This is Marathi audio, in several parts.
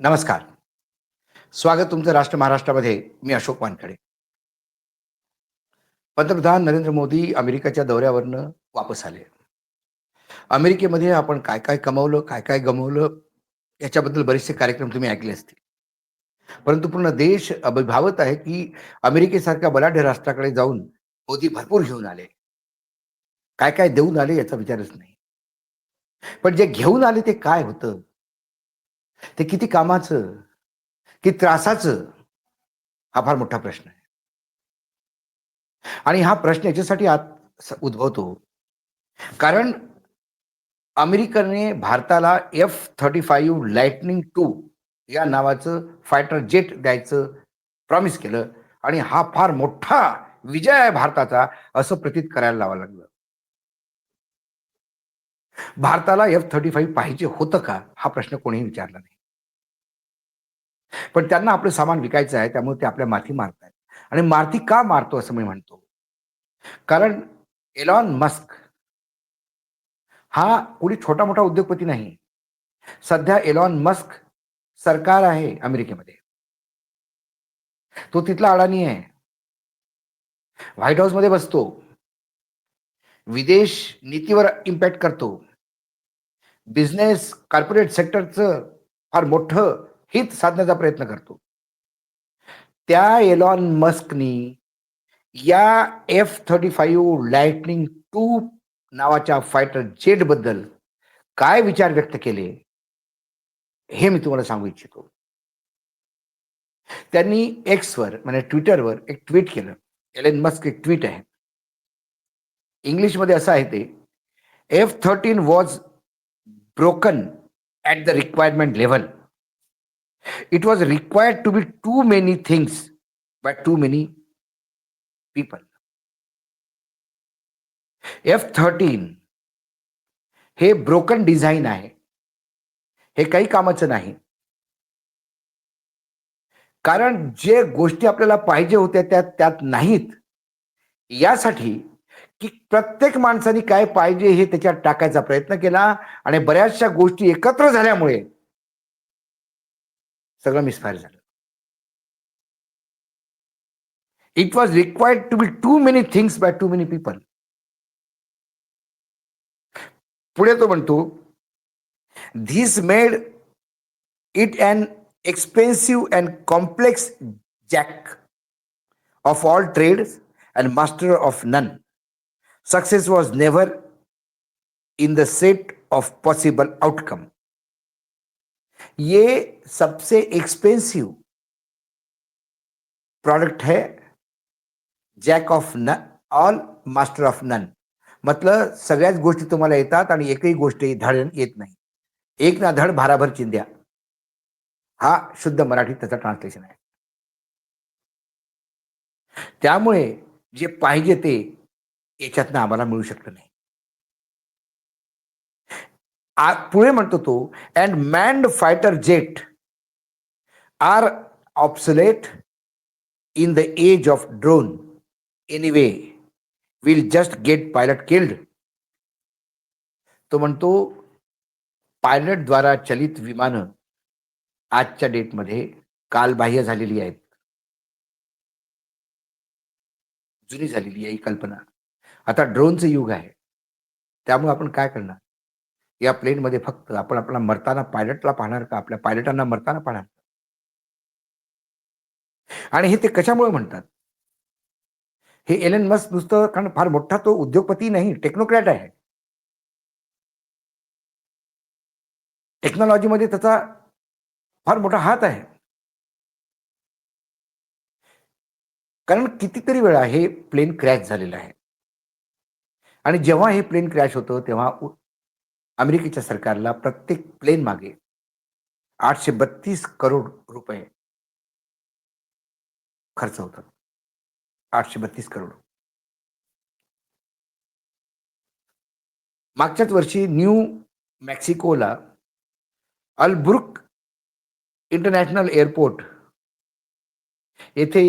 नमस्कार. स्वागत तुमचं राष्ट्र महाराष्ट्रामध्ये मी अशोक वानखडे. पंतप्रधान नरेंद्र मोदी अमेरिकेच्या दौऱ्यावरनं वापस आले. अमेरिकेमध्ये आपण काय काय कमवलं काय काय गमवलं याच्याबद्दल बरेचसे कार्यक्रम तुम्ही ऐकले असतील. परंतु पूर्ण देश अभिभावत आहे की अमेरिकेसारख्या बलाढ्य राष्ट्राकडे जाऊन मोदी भरपूर घेऊन आले. काय काय देऊन आले याचा विचारच नाही. पण जे घेऊन आले ते काय होतं? ते किती कामाचं किती त्रासाचं हा फार मोठा प्रश्न आहे. आणि हा प्रश्न याच्यासाठी आत उद्भवतो. कारण अमेरिकेने भारताला F thirty five lightning two या नावाचं फायटर जेट द्यायचं प्रॉमिस केलं आणि हा फार मोठा विजय आहे भारताचा असं प्रतीत करायला लावा लागलं. भारताला एफ थर्टी फाईव्ह पाहिजे होतं का? हा प्रश्न कोणीही विचारला नाही. पण त्यांना आपलं सामान विकायचं आहे त्यामुळे ते आपल्या माथी मारतायत. आणि मारती का मारतो असं मी म्हणतो? कारण एलॉन मस्क हा कुणी छोटा मोठा उद्योगपती नाही. सध्या एलॉन मस्क सरकार आहे अमेरिकेमध्ये. तो तिथला अडाणी आहे. व्हाईट हाऊसमध्ये बसतो. विदेश नीतीवर इम्पॅक्ट करतो. बिझनेस कॉर्पोरेट सेक्टरचं फार मोठं हित साधण्याचा प्रयत्न करतो. त्या एलॉन मस्कनी या F thirty five lightning two नावाच्या फायटर जेटबद्दल काय विचार व्यक्त केले हे मी तुम्हाला सांगू इच्छितो. त्यांनी एक्सवर म्हणजे ट्विटरवर एक ट्विट केलं. एलेन मस्क एक ट्विट आहे. इंग्लिशमध्ये असं आहे ते F thirteen was broken at the requirement level. it was required to be too many things by too many people. F thirteen हे ब्रोकन डिझाईन आहे. हे काही कामाचं नाही. कारण जे गोष्टी आपल्याला पाहिजे होत्या त्या त्यात नाहीत. यासाठी की प्रत्येक माणसाने काय पाहिजे हे त्याच्यात टाकायचा प्रयत्न केला आणि बऱ्याचशा गोष्टी एकत्र झाल्यामुळे सगळं मिसफायर झालं. It was required to be too many things by too many people पुढे तो म्हणतो this made it and expensive and complex jack of all trade and master of none success was never in the set of possible outcome ये सबसे एक्सपेंसिव प्रोडक्ट है जॅक ऑफ न ऑल मास्टर ऑफ नन मतलब सगळ्याच गोष्टी तुम्हाला येतात आणि एकही गोष्ट धड येत नाही. एक ना धड भाराभर चिंध्या. हा शुद्ध मराठी त्याचा ट्रान्सलेशन आहे. त्यामुळे जे पाहिजे ते याच्यातनं आम्हाला मिळू शकलं नाही. पुढे म्हणतो तो and manned fighter jet are obsolete in the age of drone anyway will just get pilot killed तो म्हणतो पायलटद्वारा चलित विमानं आजच्या डेटमध्ये कालबाह्य झालेली आहेत. जुनी झालेली आहे ही कल्पना. आता ड्रोनचं युग आहे. त्यामुळे आपण काय करणार? या प्लेनमध्ये फक्त आपण आपला मरताना पायलटला पाहणार का? आपल्या पायलटांना मरताना पाहणार आणि हे ते कशामुळे म्हणतात? हे एलन मस्क नुसतं कारण फार मोठा तो उद्योगपती नाही टेक्नोक्रॅट आहे. टेक्नॉलॉजीमध्ये त्याचा फार मोठा हात आहे. कारण कितीतरी वेळा हे प्लेन क्रॅश झालेलं आहे. आणि जेव्हा हे प्लेन क्रॅश होतं तेव्हा अमेरिकेच्या सरकारला प्रत्येक प्लेन मागे आठशे बत्तीस करोड रुपये खर्च होतात. आठशे बत्तीस करोड. मागच्याच वर्षी न्यू मेक्सिकोला अल्ब्रुक इंटरनॅशनल एअरपोर्ट येथे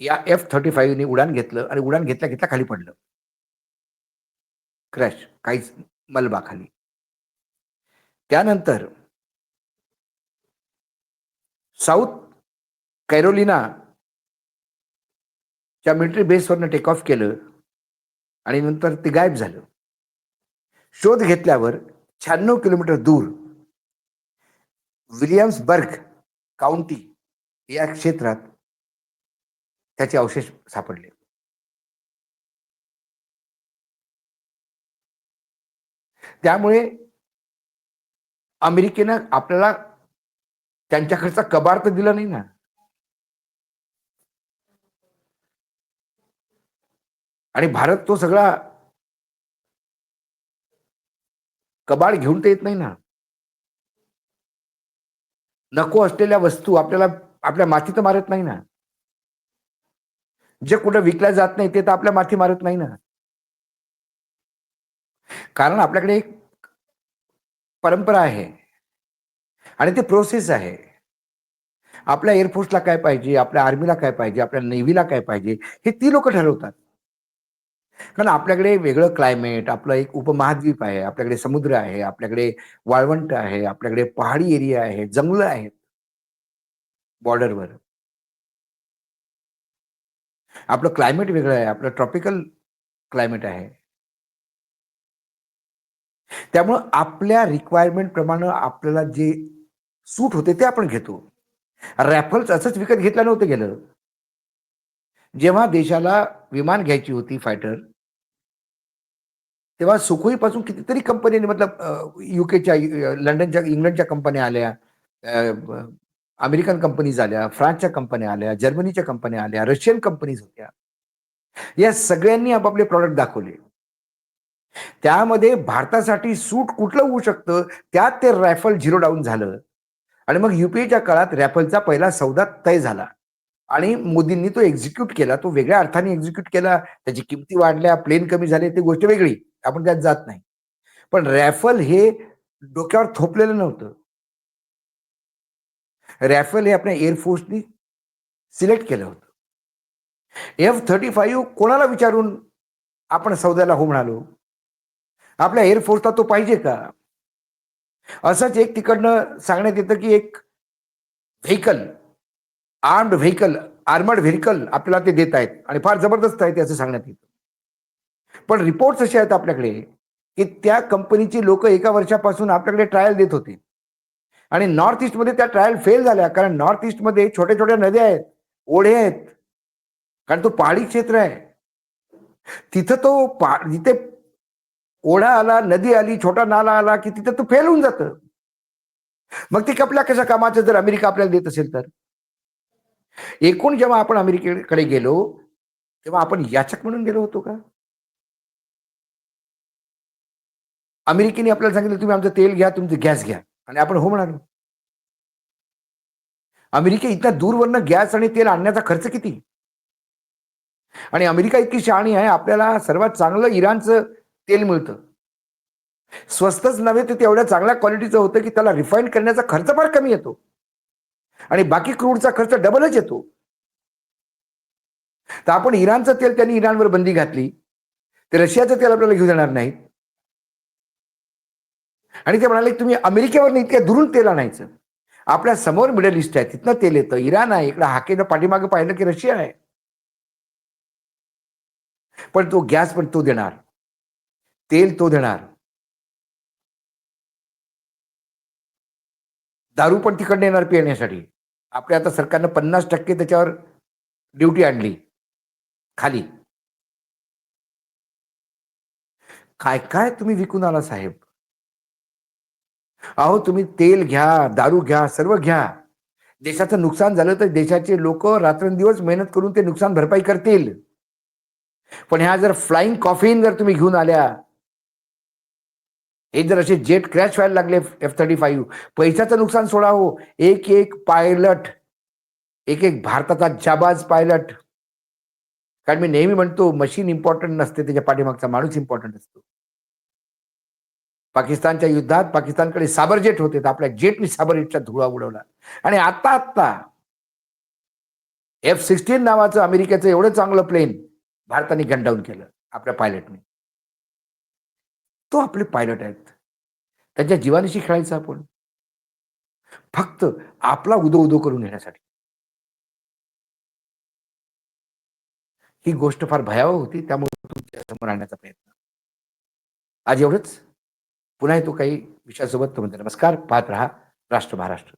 या एफ थर्टी फाईव्हने उडान घेतलं आणि उडान घेतल्या घेतल्या खाली पडलं. क्रॅश काहीच मलबा खाली त्यानंतर साऊथ कैरोलिना च्या मिलिटरी बेसवरनं टेक ऑफ केलं आणि नंतर ते गायब झालं. शोध घेतल्यावर शहाण्णव किलोमीटर दूर विलियम्सबर्ग काउंटी या क्षेत्रात त्याचे अवशेष सापडले. त्यामुळे अमेरिकेनं आपल्याला त्यांच्याकडचा कबार तर दिला नाही ना. आणि भारत तो सगळा कबाड घेऊन तर येत नाही ना. नको असलेल्या वस्तू आपल्याला आपल्या मातीत मारत नाही ना. जे कुठं विकल्या जात नाही ते तर आपल्या माथी मारत नाही ना. कारण आपल्याकडे एक परंपरा आहे. आणि ते प्रोसेस आहे. आपल्या एअरफोर्सला काय पाहिजे आपल्या आर्मीला काय पाहिजे आपल्या नेव्हीला काय पाहिजे हे ती लोक ठरवतात. कारण आपल्याकडे वेगळं क्लायमेट आपलं एक उपमहाद्वीप आहे आपल्याकडे समुद्र आहे आपल्याकडे वाळवंट आहे आपल्याकडे पहाडी एरिया आहे जंगलं आहेत. बॉर्डरवर आपलं क्लायमेट वेगळं आहे आपलं ट्रॉपिकल क्लायमेट आहे. त्यामुळं आपल्या रिक्वायरमेंट प्रमाणे आपल्याला जे सूट होते ते आपण घेतो. रॅफल्स असंच विकत घेतलं नव्हतं गेलं जेव्हा देशाला विमान घ्यायची होती फायटर तेव्हा सुखोई पासून कितीतरी कंपन्यांनी मतलब युकेच्या लंडनच्या इंग्लंडच्या कंपन्या आल्या अमेरिकन कंपनीज आल्या फ्रान्सच्या कंपन्या आल्या जर्मनीच्या कंपन्या आल्या रशियन कंपनीज होत्या. या सगळ्यांनी आपापले प्रॉडक्ट दाखवले. त्यामध्ये भारतासाठी सूट कुठलं होऊ शकतं? त्यात ते रॅफल झिरो डाऊन झालं. आणि मग युपीएच्या काळात रॅफलचा पहिला सौदा तय झाला. आणि मोदींनी तो एक्झिक्यूट केला. तो वेगळ्या अर्थाने एक्झिक्यूट केला. त्याची किमती वाढल्या प्लेन कमी झाले ती गोष्ट वेगळी. आपण त्यात जात नाही. पण रॅफल हे डोक्यावर थोपलेलं नव्हतं. रॅफल हे आपल्या एअरफोर्सनी सिलेक्ट केलं होतं. एफ थर्टी फाईव्ह कोणाला विचारून आपण सौद्याला हो म्हणालो? आपल्या एअरफोर्सला तो पाहिजे का? असंच एक तिकडनं सांगण्यात येतं की एक vehicle armed vehicle armoured vehicle आपल्याला ते देत आहेत आणि फार जबरदस्त आहे ते असं सांगण्यात येतं. पण रिपोर्ट असे आहेत आपल्याकडे की त्या कंपनीची लोक एका वर्षापासून आपल्याकडे ट्रायल देत होते. आणि नॉर्थ ईस्टमध्ये त्या ट्रायल फेल झाल्या कारण नॉर्थ ईस्टमध्ये छोट्या छोट्या नद्या आहेत ओढे आहेत. कारण तो पहाडी क्षेत्र आहे. तिथं तो पा जिथे ओढा आला नदी आली छोटा नाला आला की तिथं तो फेल होऊन जातं. मग ते कपल्या कशा कामाचं? जर अमेरिका आपल्याला देत असेल तर. एकूण जेव्हा आपण अमेरिकेकडे गेलो तेव्हा आपण याचक म्हणून गेलो होतो का? अमेरिकेने आपल्याला सांगितलं तुम्ही आमचं तेल घ्या तुमचं गॅस घ्या. आणि आपण हो म्हणालो. अमेरिका इतक्या दूरवरनं गॅस आणि तेल आणण्याचा खर्च किती? आणि अमेरिका इतकी शहाणी आहे आपल्याला सर्वात चांगलं इराणचं तेल मिळतं. स्वस्तच नव्हे तर तेवढ्या चांगल्या क्वालिटीचं होतं की त्याला रिफाईन करण्याचा खर्च फार कमी येतो. आणि बाकी क्रूडचा खर्च डबलच येतो. तर आपण इराणचं तेल त्यांनी इराणवर बंदी घातली. ते रशियाचं तेल आपल्याला घेऊ देणार नाहीत. आणि ते म्हणाले तुम्ही अमेरिकेवर इतक्या दुरून तेल आणायचं. आपल्यासमोर मिडल ईस्ट आहे तिथनं तेल येतं. इराण आहे इकडं हाकेनं पाठीमागे पाहिलं की रशिया आहे. पण तो गॅस पण तो देणार. तेल तो देणार. दारू पण तिकडनं येणार पिण्यासाठी. आपल्या आता सरकारनं पन्नास टक्के त्याच्यावर ड्युटी आणली. खाली. काय काय तुम्ही विकून आला साहेब? अहो तुम्ही तेल घ्या दारू घ्या सर्व घ्या. देशाचं नुकसान झालं तर देशाचे लोक रात्रंदिवस मेहनत करून ते नुकसान भरपाई करतील. पण ह्या जर फ्लाइंग कॉफीन जर तुम्ही घेऊन आल्या हे जर असे जेट क्रॅश व्हायला लागले एफ थर्टी फाईव्ह पैशाचं नुकसान सोडा हो. एक एक पायलट एक एक भारताचा जाबाज पायलट. कारण मी नेहमी म्हणतो मशीन इम्पॉर्टंट नसते त्याच्या पाठीमागचा माणूस इम्पॉर्टंट असतो. पाकिस्तानच्या युद्धात पाकिस्तानकडे साबर जेट होते तर आपल्या जेटनी साबर जेटचा धुळा उडवला. आणि आता आत्ता एफ सिक्स्टीन नावाचं अमेरिकेचं एवढं चांगलं प्लेन भारताने गन केलं आपल्या पायलटने तो आपले पायलट आहेत. त्यांच्या जीवानिशी खेळायचं आपण. फक्त आपला उदो उदो करून घेण्यासाठी ही गोष्ट फार भयावह होती त्यामुळे तुमच्यासमोर आणण्याचा प्रयत्न. आज एवढंच. पुन्हा येतो काही विषयासोबत. तो नमस्कार. पाहत राहा. राष्ट्र महाराष्ट्र.